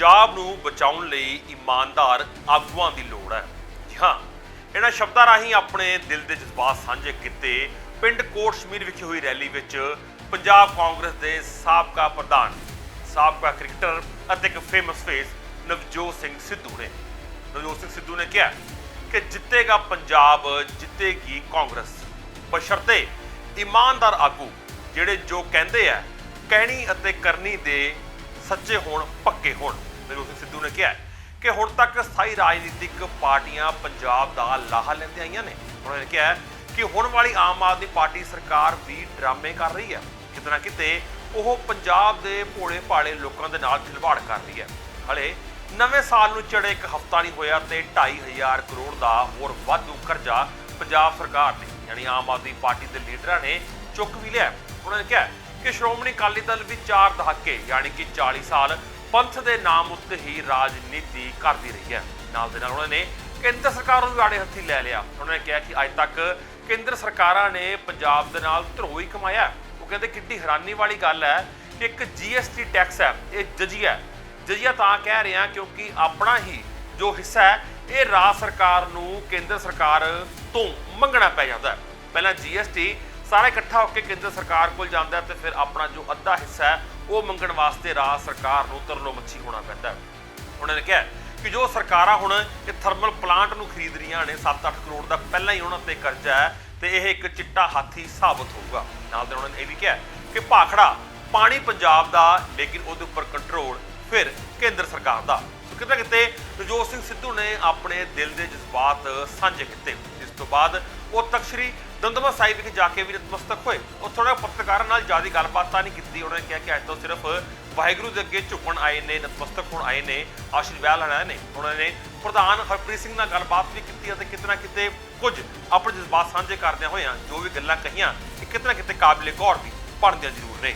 ਪੰਜਾਬ ਨੂੰ ਬਚਾਉਣ ਲਈ ਇਮਾਨਦਾਰ ਆਗੂਆਂ ਦੀ ਲੋੜ ਹੈ। ਜੀ ਹਾਂ, ਇਹਨਾਂ ਸ਼ਬਦਾਂ ਰਾਹੀਂ ਆਪਣੇ ਦਿਲ ਦੇ ਜਜ਼ਬਾਤ ਸਾਂਝੇ ਕੀਤੇ। ਪਿੰਡ ਕੋਟ ਸ਼ਮੀਰ ਵਿਖੇ ਹੋਈ ਰੈਲੀ ਵਿੱਚ ਪੰਜਾਬ ਕਾਂਗਰਸ ਦੇ ਸਾਬਕਾ ਪ੍ਰਧਾਨ, ਸਾਬਕਾ ਕ੍ਰਿਕਟਰ ਅਤੇ ਇੱਕ ਫੇਮਸ ਫੇਸ ਨਵਜੋਤ ਸਿੰਘ ਸਿੱਧੂ ਨੇ। ਨਵਜੋਤ ਸਿੰਘ ਸਿੱਧੂ ਨੇ ਕਿਹਾ ਕਿ ਜਿੱਤੇਗਾ ਪੰਜਾਬ, ਜਿੱਤੇਗੀ ਕਾਂਗਰਸ। ਬਸ਼ਰਤੇ ਇਮਾਨਦਾਰ ਆਗੂ ਜਿਹੜੇ ਜੋ ਕਹਿੰਦੇ ਆ, ਕਹਿਣੀ ਅਤੇ ਕਰਨੀ ਦੇ ਸੱਚੇ ਹੋਣ, ਪੱਕੇ ਹੋਣ। ਨਵਜੋਤ ਸਿੰਘ ਸਿੱਧੂ ਨੇ ਕਿਹਾ ਕਿ ਹੁਣ ਤੱਕ ਸਥਾਈ ਰਾਜਨੀਤਿਕ ਪਾਰਟੀਆਂ ਪੰਜਾਬ ਦਾ ਲਾਹਾ ਲੈਂਦੇ ਆਈਆਂ ਨੇ। ਉਹਨਾਂ ਨੇ ਕਿਹਾ ਕਿ ਹੁਣ ਵਾਲੀ ਆਮ ਆਦਮੀ ਪਾਰਟੀ ਸਰਕਾਰ ਵੀ ਡਰਾਮੇ ਕਰ ਰਹੀ ਹੈ। ਕਿਤੇ ਕਿਤੇ ਉਹ ਪੰਜਾਬ ਦੇ ਭੋਲੇ ਭਾਲੇ ਲੋਕਾਂ ਦੇ ਨਾਲ ਖਿਲਵਾੜ ਕਰ ਰਹੀ ਹੈ। ਹਲੇ ਨਵੇਂ ਸਾਲ ਨੂੰ ਚੜੇ ਇੱਕ ਹਫਤਾ ਨਹੀਂ ਹੋਇਆ ਤੇ 2500 ਕਰੋੜ ਦਾ ਹੋਰ ਵਾਧੂ ਕਰਜ਼ਾ ਪੰਜਾਬ ਸਰਕਾਰ ਨੇ, ਯਾਨੀ ਆਮ ਆਦਮੀ ਪਾਰਟੀ ਦੇ ਲੀਡਰਾਂ ਨੇ ਚੁੱਕ ਵੀ ਲਿਆ ਉਹਨਾਂ ਨੇ ਕਿਹਾ ਕਿ ਸ਼੍ਰੋਮਣੀ ਅਕਾਲੀ ਦਲ ਵੀ ਚਾਰ ਦਹਾਕੇ, ਯਾਨੀ ਕਿ 40 ਸਾਲ ਪੰਥ ਦੇ ਨਾਮ ਉੱਤੇ ਹੀ ਰਾਜਨੀਤੀ ਕਰਦੀ ਰਹੀ ਹੈ। ਨਾਲ ਦੇ ਨਾਲ ਉਹਨਾਂ ਨੇ ਕੇਂਦਰ ਸਰਕਾਰ ਨੂੰ ਵੀ ਆੜੇ ਹੱਥੀ ਲੈ ਲਿਆ। ਉਹਨਾਂ ਨੇ ਕਿਹਾ ਕਿ ਅੱਜ ਤੱਕ ਕੇਂਦਰ ਸਰਕਾਰਾਂ ਨੇ ਪੰਜਾਬ ਦੇ ਨਾਲ ਧਰੋ ਹੀ। ਕਮਾਇਆ ਉਹ ਕਹਿੰਦੇ ਕਿੰਨੀ ਹੈਰਾਨੀ ਵਾਲੀ ਗੱਲ ਹੈ ਕਿ ਇੱਕ ਜੀਐਸਟੀ ਟੈਕਸ ਹੈ, ਇਹ ਜਜੀਆ ਜਜੀਆ ਤਾਂ ਕਹਿ ਰਿਹਾ ਕਿਉਂਕਿ ਆਪਣਾ ਹੀ ਜੋ ਹਿੱਸਾ ਹੈ, ਇਹ ਰਾਜ ਸਰਕਾਰ ਨੂੰ ਕੇਂਦਰ ਸਰਕਾਰ ਤੋਂ ਮੰਗਣਾ ਪੈ ਜਾਂਦਾ ਹੈ। ਪਹਿਲਾਂ ਜੀਐਸਟੀ ਸਾਰਾ ਇਕੱਠਾ ਹੋ ਕੇ ਕੇਂਦਰ ਸਰਕਾਰ ਕੋਲ ਜਾਂਦਾ ਹੈ ਤੇ ਫਿਰ ਆਪਣਾ ਜੋ ਅੱਧਾ ਹਿੱਸਾ ਹੈ ਉਹ ਮੰਗਣ ਵਾਸਤੇ ਰਾਜ ਸਰਕਾਰ ਨੂੰ ਤਰਲੋ ਮੱਛੀ ਹੋਣਾ ਪੈਂਦਾ ਉਹਨਾਂ ਨੇ ਕਿਹਾ ਕਿ ਜੋ ਸਰਕਾਰਾਂ ਹੁਣ ਇਹ ਥਰਮਲ ਪਲਾਂਟ ਨੂੰ ਖਰੀਦ ਰਹੀਆਂ ਨੇ 7-8 ਕਰੋੜ ਦਾ ਪਹਿਲਾਂ ਹੀ ਉਹਨਾਂ ਤੇ ਕਰਜ਼ਾ ਹੈ ਤੇ ਇਹ ਇੱਕ ਚਿੱਟਾ ਹਾਥੀ ਸਾਬਤ ਹੋਊਗਾ। ਨਾਲ ਦੇ ਉਹਨਾਂ ਨੇ ਇਹ ਵੀ ਕਿਹਾ ਕਿ ਭਾਖੜਾ ਪਾਣੀ ਪੰਜਾਬ ਦਾ, ਲੇਕਿਨ ਉਹਦੇ ਉੱਪਰ ਕੰਟਰੋਲ ਫਿਰ ਕੇਂਦਰ ਸਰਕਾਰ ਦਾ। ਕਿਤੇ ਨਾ ਕਿਤੇ ਨਵਜੋਤ ਸਿੰਘ ਸਿੱਧੂ ਨੇ ਆਪਣੇ ਦਿਲ ਦੇ ਜਜ਼ਬਾਤ ਸਾਂਝੇ ਕੀਤੇ। ਜਿਸ ਤੋਂ ਬਾਅਦ ਉਹ ਤਖਤ ਦੰਦਮਾ ਸਾਹਿਬ ਵਿਖੇ ਜਾ ਕੇ ਵੀ ਨਤਮਸਤਕ ਹੋਏ। ਉੱਥੋਂ ਥੋੜਾ ਪੱਤਰਕਾਰਾਂ ਨਾਲ ਜ਼ਿਆਦਾ ਗੱਲਬਾਤ ਤਾਂ ਨਹੀਂ ਕੀਤੀ। ਉਹਨਾਂ ਨੇ ਕਿਹਾ ਕਿ ਅੱਜ ਤੋਂ ਸਿਰਫ ਵਾਹਿਗੁਰੂ ਦੇ ਅੱਗੇ ਝੁਕਣ ਆਏ ਨੇ ਨਤਮਸਤਕ ਹੋਣ ਆਏ ਨੇ, ਆਸ਼ੀਰਵਾਦ ਲੈਣ ਆਏ ਨੇ। ਉਹਨਾਂ ਨੇ ਪ੍ਰਧਾਨ ਹਰਪ੍ਰੀਤ ਸਿੰਘ ਨਾਲ ਗੱਲਬਾਤ ਵੀ ਕੀਤੀ ਅਤੇ ਕਿਤੇ ਨਾ ਕਿਤੇ ਕੁਝ ਆਪਣੇ ਜਜ਼ਬਾਤ ਸਾਂਝੇ ਕਰਦਿਆਂ ਹੋਇਆਂ ਜੋ ਵੀ ਗੱਲਾਂ ਕਹੀਆਂ, ਇਹ ਕਿਤੇ ਨਾ ਕਿਤੇ ਕਾਬਿਲੇ ਗੌਰ ਵੀ ਬਣਦੀਆਂ ਜ਼ਰੂਰ ਨੇ।